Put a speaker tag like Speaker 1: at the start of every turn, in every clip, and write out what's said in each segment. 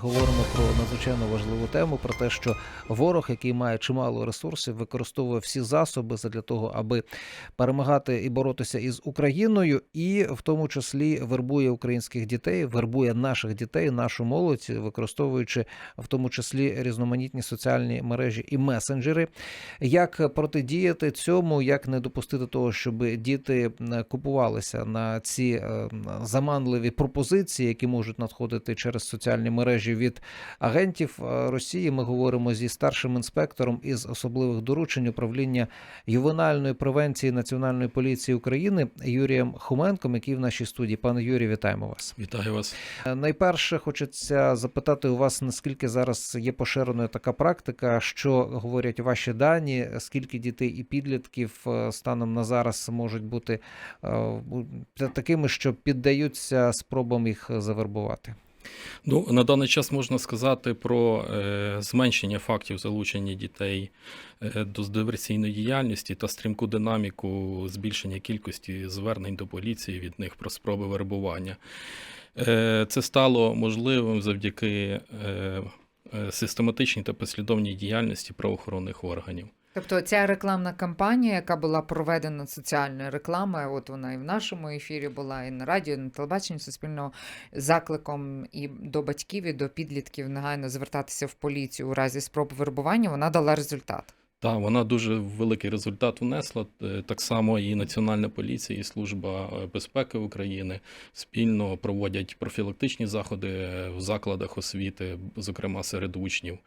Speaker 1: Говоримо про надзвичайно важливу тему, про те, що ворог, який має чимало ресурсів, використовує всі засоби для того, аби перемагати і боротися із Україною, і в тому числі вербує українських дітей, вербує наших дітей, нашу молодь, використовуючи в тому числі різноманітні соціальні мережі і месенджери. Як протидіяти цьому, як не допустити того, щоб діти м, купувалися на ці е, заманливі пропозиції, які можуть надходити через соціальні мережі від агентів е, Росії. Ми говоримо зі старшим інспектором із особливих доручень управління ювенальної превенції Національної поліції України Юрієм Хоменком, який в нашій студії. Пане Юрію, вітаємо вас.
Speaker 2: Вітаю вас.
Speaker 1: Е, Найперше хочеться запитати у вас, наскільки зараз є поширеною така практика, що говорять ваші дані, скільки дітей і підлітків е, станом на зараз можуть бути такими, що піддаються спробам їх завербувати.
Speaker 2: Ну на даний час можна сказати про е, зменшення фактів залучення дітей е, до диверсійної діяльності та стрімку динаміку збільшення кількості звернень до поліції від них про спроби вербування. Е, це стало можливим завдяки е, е, систематичній та послідовній діяльності правоохоронних органів.
Speaker 3: Тобто ця рекламна кампанія, яка була проведена соціальною рекламою, от вона і в нашому ефірі була, і на радіо, і на телебаченні суспільного закликом і до батьків, і до підлітків негайно звертатися в поліцію у разі спроб вербування, вона дала результат.
Speaker 2: Так, вона дуже великий результат внесла. Е, Так само і Національна поліція, і Служба е, безпеки України спільно проводять профілактичні заходи е, в закладах освіти, зокрема серед учнів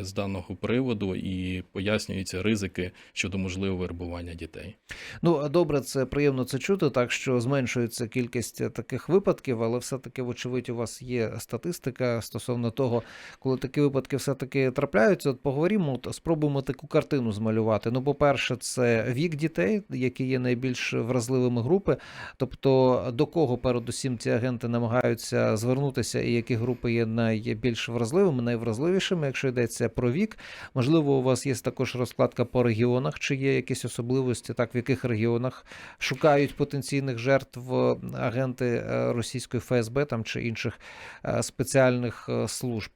Speaker 2: з даного приводу, і пояснюються ризики щодо можливого вербування дітей.
Speaker 1: Ну добре, це приємно це чути, так що зменшується кількість таких випадків, але все-таки, вочевидь, у вас є статистика стосовно того, коли такі випадки все-таки трапляються. От поговоримо, от спробуємо таку картину змалювати. Ну, по-перше, це вік дітей, які є найбільш вразливими групи. Тобто до кого передусім ці агенти намагаються звернутися, і які групи є найбільш вразливими, найвразливішими, якщо йдеться про вік. Можливо, у вас є також розкладка по регіонах, чи є якісь особливості, так в яких регіонах шукають потенційних жертв е, агенти е, російської ФСБ там чи інших е, спеціальних служб.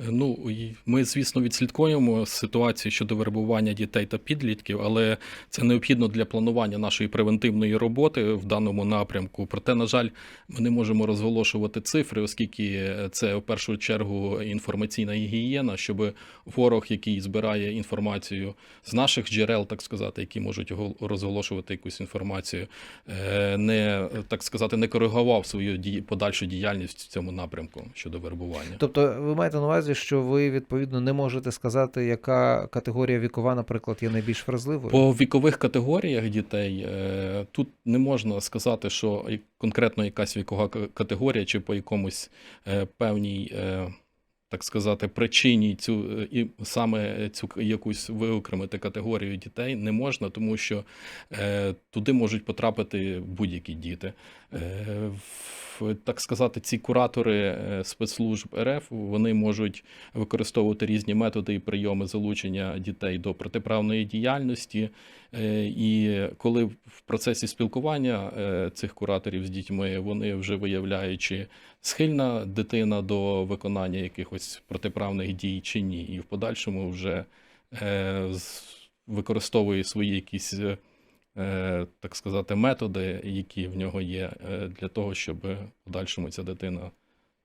Speaker 2: Е, Ну, ми, звісно, відслідкуємо ситуацію щодо вербування дітей та підлітків, але це необхідно для планування нашої превентивної роботи в даному напрямку. Проте, на жаль, ми не можемо розголошувати цифри, оскільки це в першу чергу інформаційна гігієна, щоб ворог, який збирає інформацію з наших джерел, так сказати, які можуть гол- розголошувати якусь інформацію, е, не так сказати, не коригував свою подальшу діяльність в цьому напрямку щодо вербування.
Speaker 1: Тобто, ви маєте на увазі, що ви відповідно не можете сказати, яка категорія вікова, наприклад, є найбільш вразливою?
Speaker 2: По вікових категоріях дітей е, тут не можна сказати, що конкретно якась вікова категорія чи по якомусь е, певній, е, так сказати, причині цю і саме цю якусь виокремити категорію дітей не можна, тому що е, туди можуть потрапити будь-які діти. Е, в- так сказати, ці куратори е, спецслужб РФ вони можуть використовувати різні методи і прийоми залучення дітей до протиправної діяльності. Е, І коли в процесі спілкування е, цих кураторів з дітьми вони вже виявляють, чи схильна дитина до виконання якихось протиправних дій чи ні, і в подальшому вже е, використовує свої якісь. Так сказати, методи, які в нього є, для того, щоб в подальшому ця дитина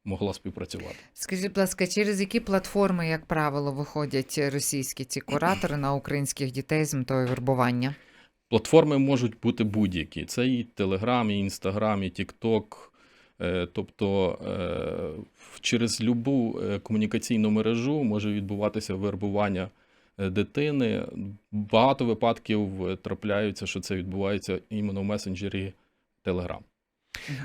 Speaker 2: могла співпрацювати.
Speaker 3: Скажіть, будь ласка, через які платформи, як правило, виходять російські ці куратори на українських дітей з метою вербування?
Speaker 2: Платформи можуть бути будь-які. Це і Telegram, і Інстаграм, і TikTok. Е, Тобто е, через любу е, комунікаційну мережу може відбуватися вербування дитини. Багато випадків трапляються, що це відбувається іменно в месенджері Telegram.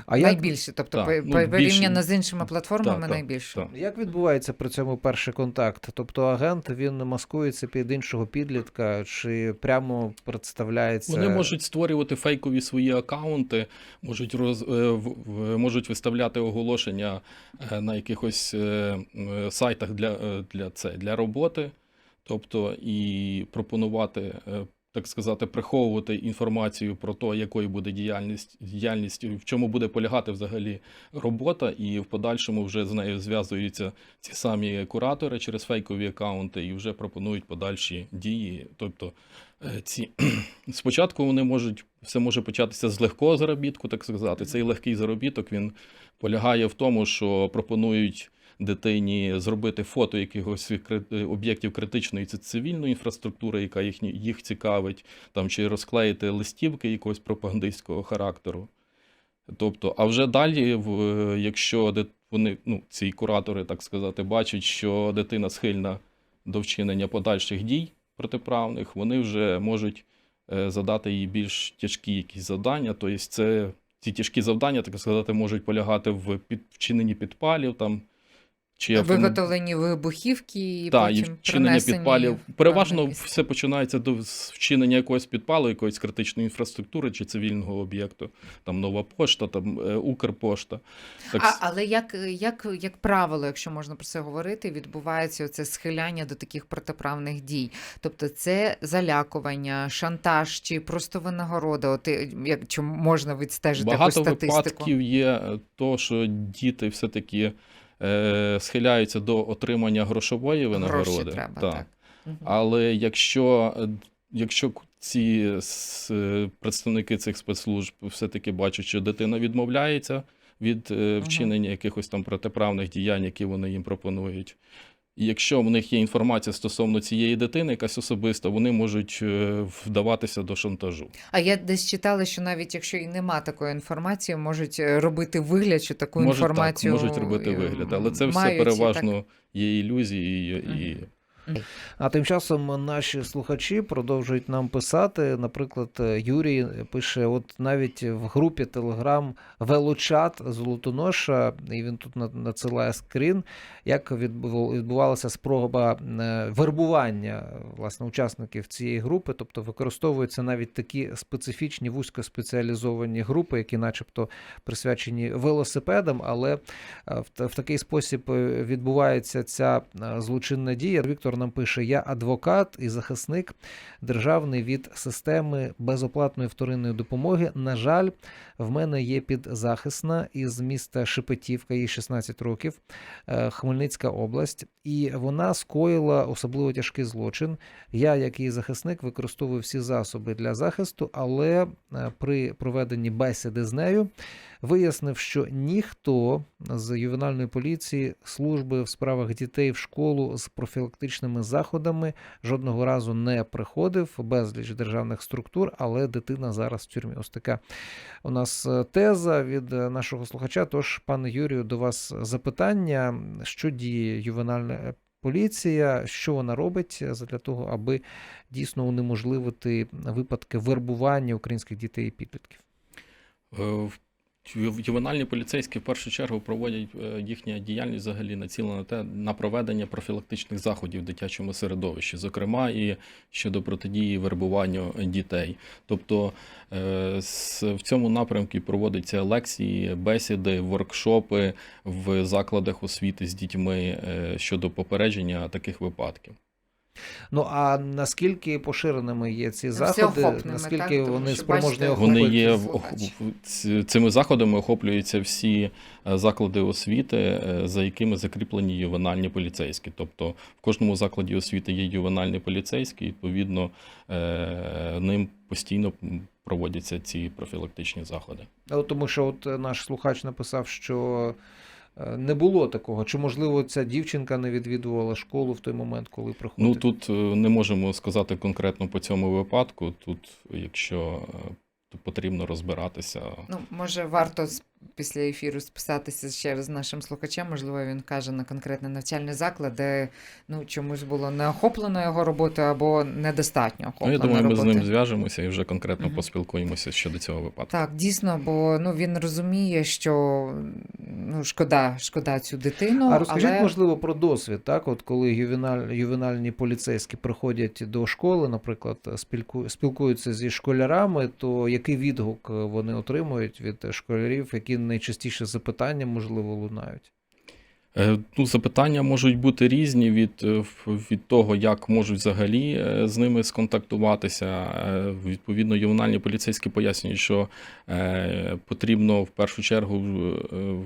Speaker 1: А як,
Speaker 3: найбільше, тобто
Speaker 2: Так, ну,
Speaker 3: порівняно
Speaker 2: більше-
Speaker 3: з іншими платформами,
Speaker 2: так,
Speaker 3: найбільше.
Speaker 2: так.
Speaker 1: як відбувається при цьому перший контакт? Тобто агент він маскується під іншого підлітка, чи прямо представляється
Speaker 2: Вони можуть створювати фейкові свої акаунти, можуть роз, е, можуть виставляти оголошення е, на якихось е, сайтах для, для, це, для роботи, тобто і пропонувати, так сказати, приховувати інформацію про те, якою буде діяльність, діяльність, в чому буде полягати взагалі робота, і в подальшому вже з нею зв'язуються ці самі куратори через фейкові акаунти і вже пропонують подальші дії. Тобто е, ці спочатку вони можуть все може початися з легкого заробітку, так сказати. Цей легкий заробіток він полягає в тому, що пропонують дитині зробити фото якихось об'єктів критичної цивільної інфраструктури, яка їх, їх цікавить, там чи розклеїти листівки якогось пропагандистського характеру. Тобто, а вже далі, якщо вони, ну, ці куратори, так сказати, бачать, що дитина схильна до вчинення подальших дій протиправних, вони вже можуть е, задати їй більш тяжкі якісь завдання. Тобто, це ці тяжкі завдання, так сказати, можуть полягати в вчиненні підпалів там. Чи автомоб-
Speaker 3: Виготовлені вибухівки і
Speaker 2: так, і вчинення підпалів. Переважно все починається до вчинення якогось підпалу, якоїсь критичної інфраструктури чи цивільного об'єкту. Там нова пошта, там е, Укрпошта. Так,
Speaker 3: А, але як, як, як правило, якщо можна про це говорити, відбувається це схиляння до таких протиправних дій. Тобто це залякування, шантаж чи просто винагорода. От е, як чи можна відстежити
Speaker 2: Багато
Speaker 3: якусь статистику?
Speaker 2: випадків є е, то, що діти все-таки е, схиляються до отримання грошової винагороди.
Speaker 3: Гроші треба, так. Мгм.
Speaker 2: Але якщо, е, якщо ці с- е, представники цих спецслужб все-таки бачать, що дитина відмовляється від е, вчинення якихось там протиправних діянь, які вони їм пропонують. І якщо в них є інформація стосовно цієї дитини, якась особиста, вони можуть е, вдаватися до шантажу.
Speaker 3: А я десь читала, що навіть якщо і нема такої інформації, можуть е, робити вигляд, що таку
Speaker 2: Можуть,
Speaker 3: інформацію
Speaker 2: так, можуть робити
Speaker 3: е,
Speaker 2: вигляд, але це
Speaker 3: мають все
Speaker 2: переважно є ілюзії і.
Speaker 1: А тим часом наші слухачі продовжують нам писати. Наприклад, Юрій пише: от навіть в групі Телеграм Велочат Золотоноша, і він тут надсилає скрін, як відбувалася спроба е, вербування власне учасників цієї групи, тобто використовуються навіть такі специфічні вузькоспеціалізовані групи, які, начебто, присвячені велосипедам, але е, в, такий спосіб е, відбувається ця злочинна дія. Віктор нам пише: Я адвокат і захисник державний від системи безоплатної вторинної допомоги. На жаль, в мене є підзахисна із міста Шепетівка, їй 16 років, е, Хмельницька область, і вона скоїла особливо тяжкий злочин. Я, як її захисник, використовую всі засоби для захисту, але е, при проведенні бесіди з нею вияснив, що ніхто з ювенальної поліції служби в справах дітей в школу з профілактичними заходами жодного разу не приходив безліч державних структур, але дитина зараз в тюрмі. Ось така у нас е, теза від е, нашого слухача. Тож, пане Юрію, до вас запитання, що діє ювенальна поліція, що вона робить для того, аби дійсно унеможливити випадки вербування українських дітей і підлітків.
Speaker 2: Е, в- Ювенальні поліцейські в першу чергу проводять е, їхня діяльність взагалі націлена на те на проведення профілактичних заходів в дитячому середовищі, зокрема і щодо протидії вербуванню дітей. Тобто е, в цьому напрямку проводяться лекції, бесіди, воркшопи в закладах освіти з дітьми е, щодо попередження таких випадків.
Speaker 1: Ну а наскільки поширеними є ці заходи, наскільки
Speaker 3: так?
Speaker 1: Вони
Speaker 3: що,
Speaker 1: спроможні
Speaker 3: бачите,
Speaker 1: охопити?
Speaker 2: Вони є цими заходами охоплюються всі е, заклади освіти, е, за якими закріплені ювенальні поліцейські. Тобто в кожному закладі освіти є ювенальний поліцейський, відповідно, е, ним постійно проводяться ці профілактичні заходи.
Speaker 1: Тому що от наш слухач написав, що не було такого. Чи можливо ця дівчинка не відвідувала школу в той момент, коли приходила?
Speaker 2: Ну тут е, не можемо сказати конкретно по цьому випадку. Тут, якщо е, то потрібно розбиратися.
Speaker 3: Ну, може, варто після ефіру списатися ще раз з нашим слухачем. Можливо, він каже на конкретний навчальний заклад, де ну, чомусь було не охоплено його роботою або недостатньо
Speaker 2: Ну, я думаю, ми з ним зв'яжемося і вже конкретно
Speaker 3: Мгм.
Speaker 2: поспілкуємося щодо цього випадку.
Speaker 3: Так, дійсно, бо ну він розуміє, що ну шкода, шкода цю дитину.
Speaker 1: а розкажіть,
Speaker 3: але...
Speaker 1: можливо, про досвід, так? От коли ювеналь, ювенальні поліцейські приходять до школи, наприклад, спілку, спілкуються зі школярами, то який відгук вони отримують від школярів, які найчастіше запитання, можливо, лунають?
Speaker 2: Е, Ну, запитання можуть бути різні від, е, від того, як можуть взагалі е, з ними сконтактуватися. Відповідно, ювенальні поліцейські пояснюють, що потрібно в першу чергу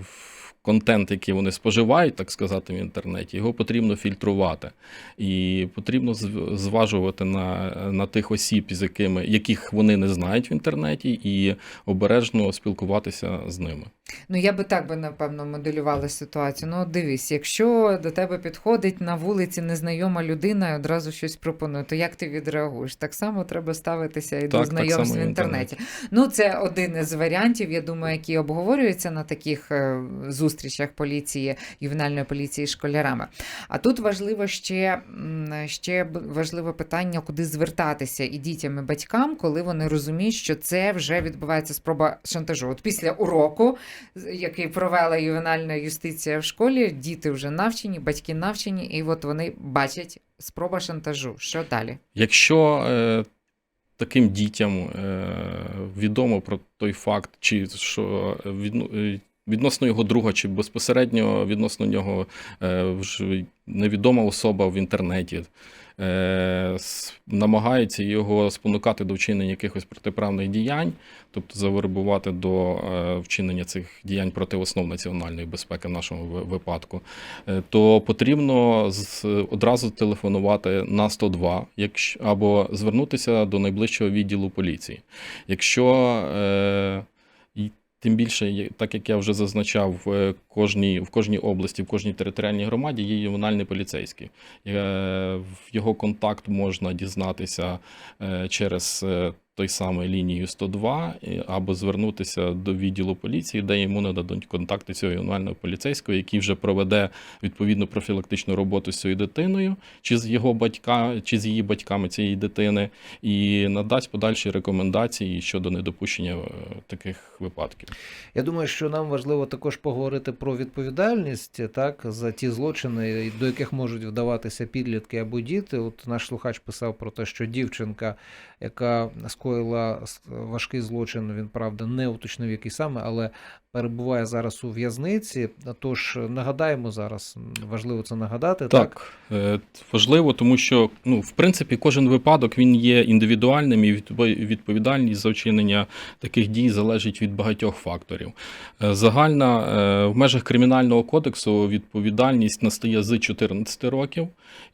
Speaker 2: в контент, який вони споживають, так сказати, в інтернеті, його потрібно фільтрувати. І потрібно зважувати на, на тих осіб, з якими яких вони не знають в інтернеті, і обережно спілкуватися з ними.
Speaker 3: Ну, я би так би, напевно, моделювала ситуацію. Ну, дивись, якщо до тебе підходить на вулиці незнайома людина і одразу щось пропонує, то як ти відреагуєш? Так само треба ставитися і
Speaker 2: Так,
Speaker 3: до знайомств в інтернеті. Ну, це один із варіантів, я думаю, які обговорюються на таких е, зустрічах поліції, ювенальної поліції з школярами. А тут важливо ще, ще важливе питання, куди звертатися і дітям, і батькам, коли вони розуміють, що це вже відбувається спроба шантажу. От після уроку який провела ювенальна юстиція в школі, діти вже навчені, батьки навчені, і от вони бачать спроба шантажу. Що далі?
Speaker 2: Якщо е, таким дітям е, відомо про той факт, чи що відно, е, відносно його друга, чи безпосередньо відносно нього е, невідома особа в інтернеті. Е, с- його спонукати до вчинення якихось протиправних діянь, тобто завербувати до е, вчинення цих діянь проти основ національної безпеки в нашому випадку, е, то потрібно одразу телефонувати на 102 якщо, або звернутися до найближчого відділу поліції. Якщо тим більше, так як я вже зазначав, в кожній, в кожній області, в кожній територіальній громаді є ювенальний поліцейський. Е, його контакт можна дізнатися е, через е, той самий лінію 102 або звернутися до відділу поліції, де йому нададуть контакти цього ювенального поліцейського, який вже проведе відповідну профілактичну роботу з цією дитиною, чи з його батька, чи з її батьками цієї дитини, і надасть подальші рекомендації щодо недопущення е, таких випадків.
Speaker 1: Я думаю, що нам важливо також поговорити про відповідальність так за ті злочини, до яких можуть вдаватися підлітки або діти. От наш слухач писав про те, що дівчинка, яка скоїла важкий злочин, він правда не уточнив, який саме, але перебуває зараз у в'язниці. Тож нагадаємо зараз, важливо це нагадати. Так,
Speaker 2: Так, е, важливо, тому що ну, в принципі кожен випадок він є індивідуальним і відпо- відповідальність за вчинення таких дій залежить від багатьох факторів. Е, Загальна е, в межах кримінального кодексу відповідальність настає з 14 років,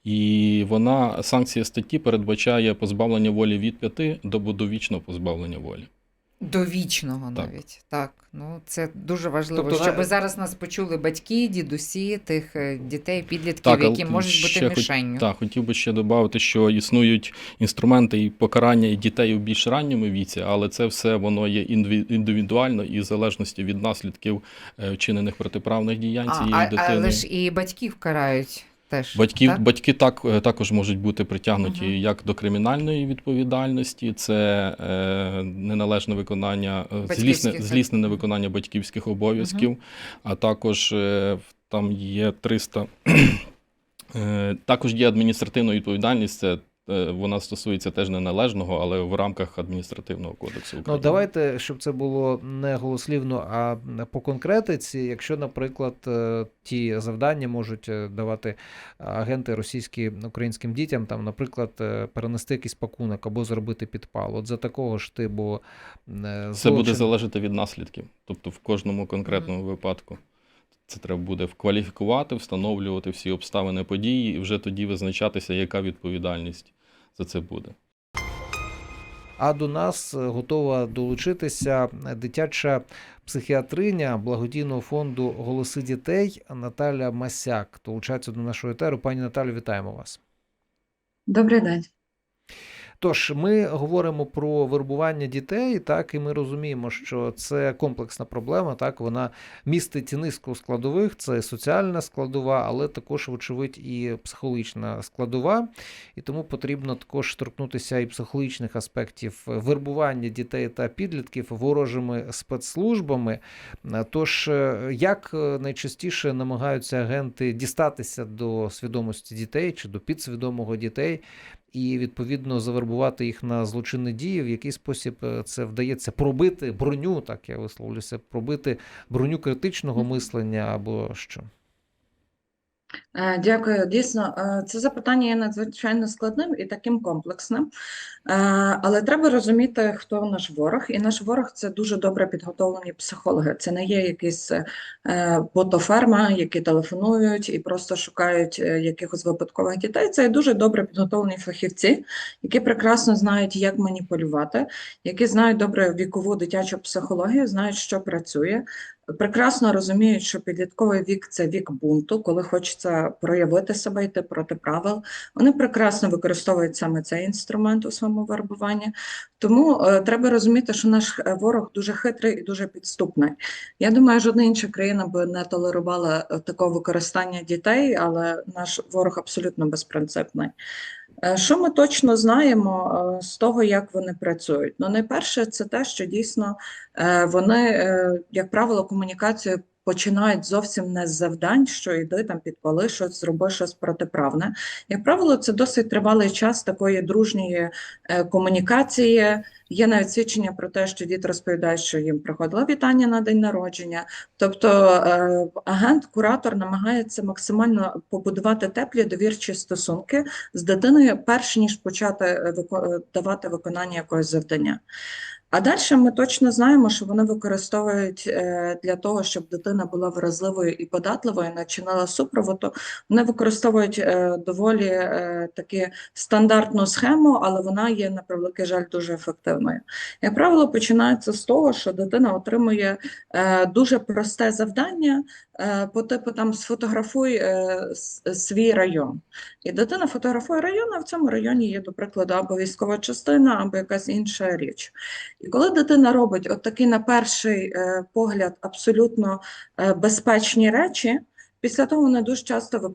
Speaker 2: і вона санкція статті передбачає позбавлення волі від 5 до довічного позбавлення волі.
Speaker 3: Довічного
Speaker 2: Так.
Speaker 3: навіть. Так, ну це дуже важливо,
Speaker 1: Тобто,
Speaker 3: щоб
Speaker 1: на-
Speaker 3: зараз нас почули батьки, дідусі тих е, дітей, підлітків,
Speaker 2: Так,
Speaker 3: які можуть бути
Speaker 2: ще хоч- Так, хотів би ще додати, що існують інструменти і покарання і дітей у більш ранньому віці, але це все воно є індивідуально і в залежності від наслідків е, вчинених протиправних діянь цієї
Speaker 3: а,
Speaker 2: дитини.
Speaker 3: але ж і батьків карають теж.
Speaker 2: Батьків,
Speaker 3: так?
Speaker 2: батьки так, е, також можуть бути притягнуті
Speaker 3: угу.
Speaker 2: як до кримінальної відповідальності, це е, неналежне виконання, е, злісне, злісне невиконання батьківських обов'язків, а також е, там є 300. Е, Також є адміністративна відповідальність. Це вона стосується теж неналежного, але в рамках адміністративного кодексу
Speaker 1: Ну, давайте, щоб це було не голослівно, а по конкретиці, якщо, наприклад, е, ті завдання можуть е, давати агенти російські українським дітям, там, наприклад, е, перенести якийсь пакунок або зробити підпал. От за такого ж типу е,
Speaker 2: Це буде залежати від наслідків, тобто в кожному конкретному випадку. Це треба буде вкваліфікувати, встановлювати всі обставини події, і вже тоді визначатися, яка відповідальність за це буде.
Speaker 1: А до нас е, готова долучитися дитяча психіатриня благодійного фонду Голоси дітей Наталя Масяк. Долучається до нашого етеру. Пані Наталю, вітаємо вас.
Speaker 4: Добрий день.
Speaker 1: Тож ми говоримо про вербування дітей, так і ми розуміємо, що це комплексна проблема. Так вона містить низку складових, це соціальна складова, але також, вочевидь, і психологічна складова. І тому потрібно також торкнутися і психологічних аспектів вербування дітей та підлітків ворожими спецслужбами. Тож, е, як е, найчастіше намагаються агенти дістатися до свідомості дітей чи до підсвідомого дітей, і відповідно завербувати їх на злочинні дії, в який спосіб е, це вдається пробити броню, так я висловлюся, пробити броню критичного мислення або що.
Speaker 4: Е, Дякую. Дійсно, е, це запитання є надзвичайно складним і таким комплексним. Е, Але треба розуміти, хто наш ворог. І наш ворог це дуже добре підготовлені психологи. Це не є якісь ботоферма, які телефонують і просто шукають якихось випадкових дітей. Це дуже добре підготовлені фахівці, які прекрасно знають, як маніпулювати, які знають добре вікову дитячу психологію, знають, що працює. Прекрасно розуміють, що підлітковий вік це вік бунту, коли хочеться проявити себе, йти проти правил. Вони прекрасно використовують саме цей інструмент у своєму вербуванні. Тому е, треба розуміти, що наш е, ворог дуже хитрий і дуже підступний. Я думаю, жодна інша країна би не толерувала е, такого використання дітей, але наш ворог абсолютно безпринципний. Е, Що ми точно знаємо е, з того, як вони працюють? Ну, найперше, це те, що дійсно е, вони, як правило, комунікацію починають зовсім не з завдань, що йди там підпали щось, зроби щось протиправне. Як правило, це досить тривалий час такої дружньої е, комунікації. Є навіть свідчення про те, що діти розповідають, що їм приходило вітання на день народження. Тобто е, агент, куратор намагається максимально побудувати теплі довірчі стосунки з дитиною, перш ніж почати е, давати виконання якогось завдання. А далі ми точно знаємо, що вони використовують е, для того, щоб дитина була вразливою і податливою, не чинила супроводу. Вони використовують е, доволі е, таки стандартну схему, але вона є, на превеликий жаль, дуже ефективною. Як правило, починається з того, що дитина отримує дуже просте завдання по типу там сфотографуй е, свій район. І дитина фотографує район, а в цьому районі є, до прикладу, або військова частина, або якась інша річ. І коли дитина робить от такі на перший е, погляд абсолютно е, безпечні речі, після того вони дуже часто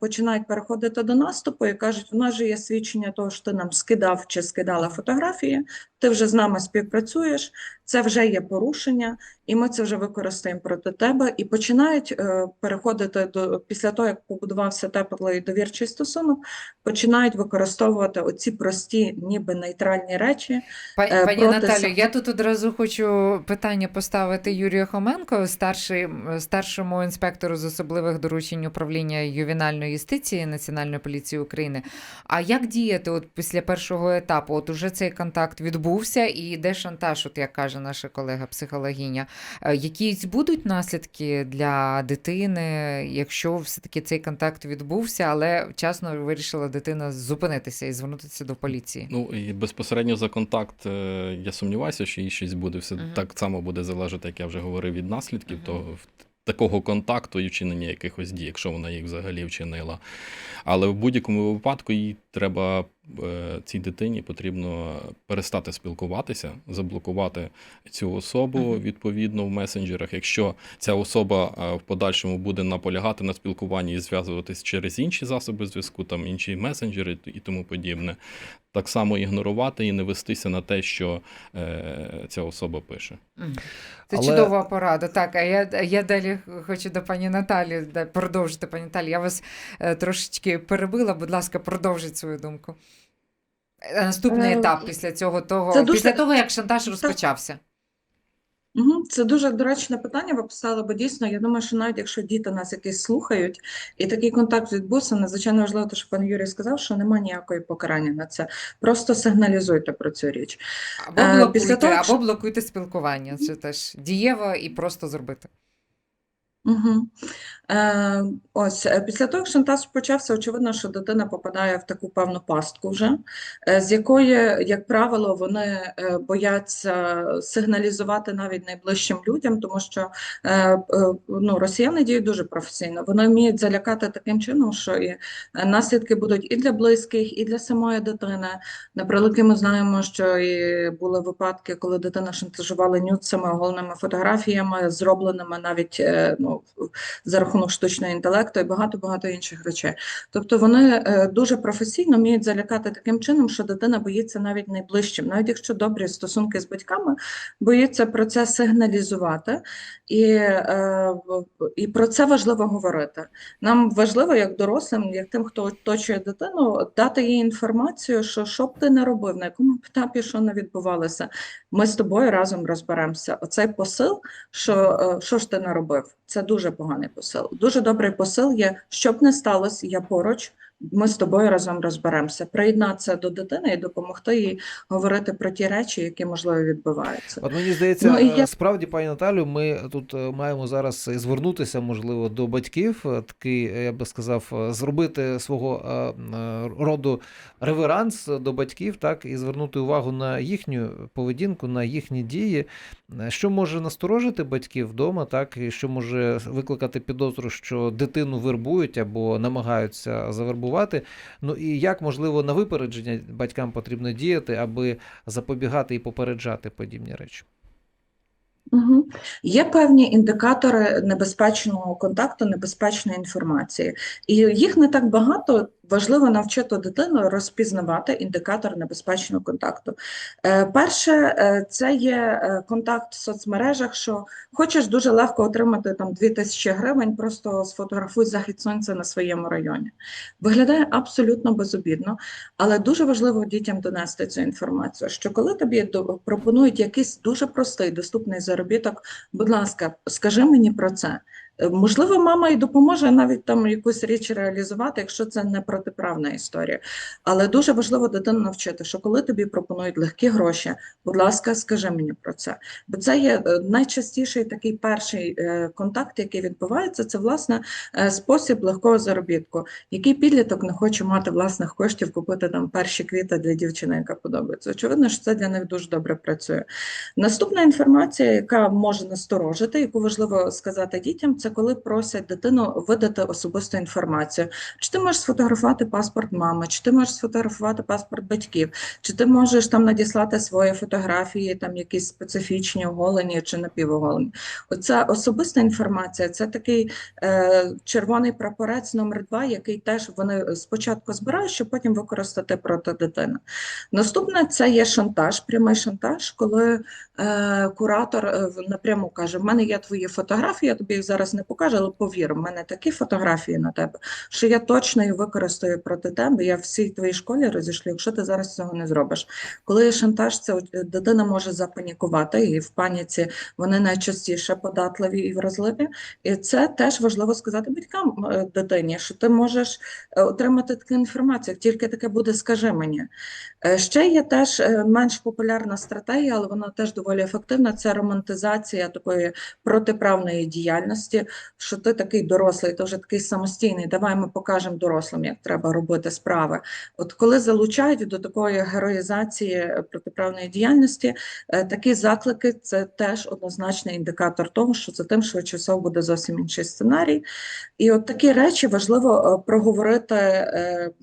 Speaker 4: починають переходити до наступу і кажуть, в нас же є свідчення того, що ти нам скидав чи скидала фотографії, ти вже з нами співпрацюєш, це вже є порушення, і ми це вже використаємо проти тебе. І починають е, переходити до після того, як побудувався теплий довірчий стосунок, починають використовувати оці прості, ніби нейтральні речі. Е,
Speaker 3: Пані
Speaker 4: проти
Speaker 3: Наталю, я тут одразу хочу питання поставити Юрію Хоменко, старший, старшому інспектору з особливих доручень управління ювенальної юстиції Національної поліції України. А як діяти от після першого етапу? От уже цей контакт відбувся, і йде шантаж, от як каже наша колега психологиня. Е, Якісь будуть наслідки для дитини, якщо все-таки цей контакт відбувся, але вчасно вирішила дитина зупинитися і звернутися до поліції?
Speaker 2: Ну і безпосередньо за контакт е, я сумніваюся, що їй щось буде. Все
Speaker 3: Мгм.
Speaker 2: так само буде залежати, як я вже говорив, від наслідків
Speaker 3: Мгм.
Speaker 2: того в- такого контакту і вчинення якихось дій, якщо вона їх взагалі вчинила. Але в будь-якому випадку їй треба цій дитині потрібно перестати спілкуватися, заблокувати цю особу відповідно в месенджерах. Якщо ця особа е, в подальшому буде наполягати на спілкуванні і зв'язуватись через інші засоби зв'язку, там інші месенджери і тому подібне, так само ігнорувати і не вестися на те, що е, ця особа пише.
Speaker 3: Це
Speaker 1: Але-
Speaker 3: чудова порада. Так, а я, я далі хочу до пані Наталі да, продовжити. Пані Наталі, я вас е, трошечки перебила. Будь ласка, продовжіть свою думку. Е, Наступний
Speaker 4: Е,
Speaker 3: етап після цього того,
Speaker 4: це дуже-
Speaker 3: того, як шантаж розпочався.
Speaker 4: Угу. Це дуже доречне питання ви поставили, бо дійсно, я думаю, що навіть якщо діти нас якісь слухають, і такий контакт відбувся, надзвичайно важливо, те, що пан Юрій сказав, що немає ніякої покарання на це. Просто сигналізуйте про цю річ.
Speaker 3: Або
Speaker 4: Е,
Speaker 3: блокуйте,
Speaker 4: після того,
Speaker 3: або блокуйте спілкування. Це теж дієво і просто зробити.
Speaker 4: Угу. Е, ось е, після того, як шантаж почався, очевидно, що дитина попадає в таку певну пастку вже, е, з якої, як правило, вони е, бояться сигналізувати навіть найближчим людям, тому що е, ну, росіяни діють дуже професійно. Вони вміють залякати таким чином, що і наслідки будуть і для близьких, і для самої дитини. На превеликий ми знаємо, що і були випадки, коли дитина шантажувала нюцами, оголеними фотографіями, зробленими навіть ну, за рахунок штучного інтелекту і багато-багато інших речей. Тобто вони е, дуже професійно вміють залякати таким чином, що дитина боїться навіть найближчим, навіть якщо добрі стосунки з батьками, боїться про це сигналізувати, і, е, і про це важливо говорити. Нам важливо, як дорослим, як тим, хто оточує дитину, дати їй інформацію, що що б ти не робив, на якому етапі що не відбувалося. Ми з тобою разом розберемося. Оцей посил, що, е, що ж ти не робив, це це дуже поганий посил. Дуже добрий посил є, щоб не сталося, я поруч. Ми з тобою разом розберемося, приєднатися до дитини і допомогти їй говорити про ті речі, які можливо відбуваються.
Speaker 1: От мені здається,
Speaker 4: Ну, і я-
Speaker 1: справді, пані Наталю, ми тут е, маємо зараз звернутися, можливо, до батьків. е, Такий, е, я би сказав, зробити свого роду реверанс до батьків, так і звернути увагу на їхню поведінку, на їхні дії. Що може насторожити батьків вдома, так і що може викликати підозру, що дитину вербують або намагаються завербувати. Ну і як можливо на випередження батькам потрібно діяти, аби запобігати і попереджати подібні речі.
Speaker 4: Угу. Є певні індикатори небезпечного контакту, небезпечної інформації, і їх не так багато. Важливо навчити дитину розпізнавати індикатор небезпечного контакту. Е, перше, е, це є е, контакт в соцмережах, що хочеш дуже легко отримати там 2000 гривень, просто сфотографуй захід сонця на своєму районі. Виглядає абсолютно безобідно, але дуже важливо дітям донести цю інформацію, що коли тобі пропонують якийсь дуже простий доступний заробіток, будь ласка, скажи мені про це. Е, Можливо, мама і допоможе навіть там якусь річ реалізувати, якщо це не протиправна історія. Але дуже важливо дитину навчити, що коли тобі пропонують легкі гроші, будь ласка, скажи мені про це. Бо це є е, найчастіший такий перший е, контакт, який відбувається, це власне спосіб легкого заробітку. Який підліток не хоче мати власних коштів, купити там перші квіти для дівчини, яка подобається. Очевидно, що це для них дуже добре працює. Наступна інформація, яка може насторожити, яку важливо сказати дітям, це коли просять дитину видати особисту інформацію. Чи ти можеш сфотографувати паспорт мами, чи ти можеш сфотографувати паспорт батьків, чи ти можеш там надіслати свої фотографії, там якісь специфічні оголені чи напівоголені. Оця особиста інформація це такий е, червоний прапорець номер два, який теж вони спочатку збирають, щоб потім використати проти дитини. Наступне це є шантаж, прямий шантаж, коли е, куратор е, напряму каже: в мене є твої фотографії, я тобі їх зараз не покажу, але повір, в мене такі фотографії на тебе, що я точно їх використаю проти тебе. Я всій твоїй школі розішлю, якщо ти зараз цього не зробиш. Коли є шантаж, це е, дитина може запанікувати, і в паніці вони найчастіше податливі і вразливі. І це теж важливо сказати батькам е, дитині, що ти можеш е, отримати таку інформацію. Як тільки таке буде, скажи мені. Ще є теж менш популярна стратегія, але вона теж доволі ефективна. Це романтизація такої протиправної діяльності, що ти такий дорослий, ти вже такий самостійний. Давай ми покажемо дорослим, як треба робити справи. От коли залучають до такої героїзації е, протиправної діяльності, е, такі заклики це теж однозначний індикатор того, що за тим швидше всього буде зовсім інший сценарій. І от такі речі важливо е, проговорити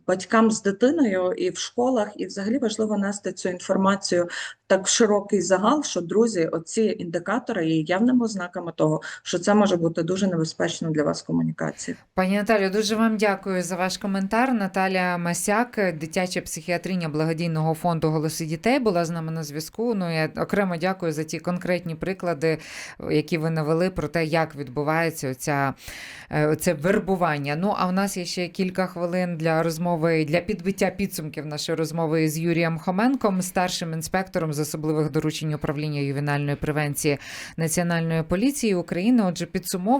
Speaker 4: батькам з дитиною і в школах, і взагалі важливо нести цю інформацію так в широкий загал, що друзі, оці індикатори є явними ознаками того, що це може бути дуже небезпечно для вас комунікація.
Speaker 3: Пані Наталю, дуже вам дякую за ваш коментар. Наталя Масяк, дитяча психіатриня благодійного фонду Голоси дітей, була з нами на зв'язку. Ну я окремо дякую за ті конкретні приклади, які ви навели про те, як відбувається оця, е, оце вербування. Ну а в нас є ще кілька хвилин для розмови для підбиття підсумків нашої розмови з Юрієм Хоменком, старшим інспектором з особливих доручень управління ювенальної превенції Національної поліції України. Отже,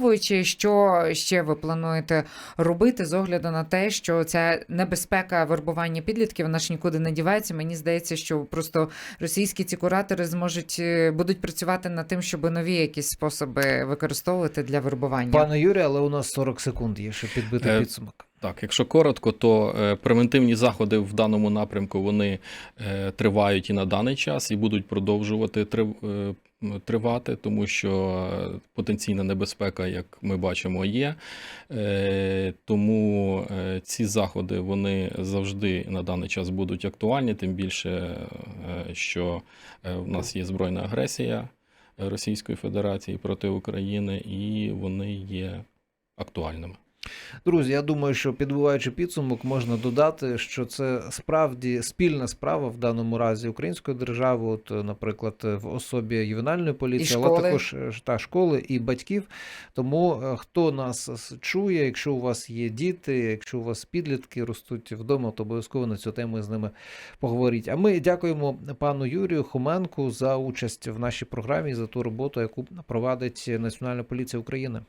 Speaker 3: підсумовуючи, що ще ви плануєте робити з огляду на те, що ця небезпека вербування підлітків вона ж нікуди не дівається. Мені здається, що просто російські ці куратори зможуть е, будуть працювати над тим, щоб нові якісь способи використовувати для вербування.
Speaker 1: Пане Юрію, але у нас 40 секунд є, щоб підбити
Speaker 2: Е,
Speaker 1: підсумок.
Speaker 2: Так, якщо коротко, то е, превентивні заходи в даному напрямку вони е, тривають і на даний час, і будуть продовжувати трив- е, тривати, тому що потенційна небезпека, як ми бачимо, є. Е, Тому е, ці заходи вони завжди на даний час будуть актуальні, тим більше, е, що в нас є збройна агресія Російської Федерації проти України, і вони є актуальними.
Speaker 1: Друзі, я думаю, що підбиваючи підсумок, можна додати, що це справді спільна справа в даному разі української держави, от, наприклад, в особі ювенальної поліції, але
Speaker 3: школи.
Speaker 1: також е, та школи і батьків. Тому е, хто нас чує, якщо у вас є діти, якщо у вас підлітки ростуть вдома, то обов'язково на цю тему з ними поговоріть. А ми дякуємо пану Юрію Хоменку за участь в нашій програмі за ту роботу, яку провадить Національна поліція України.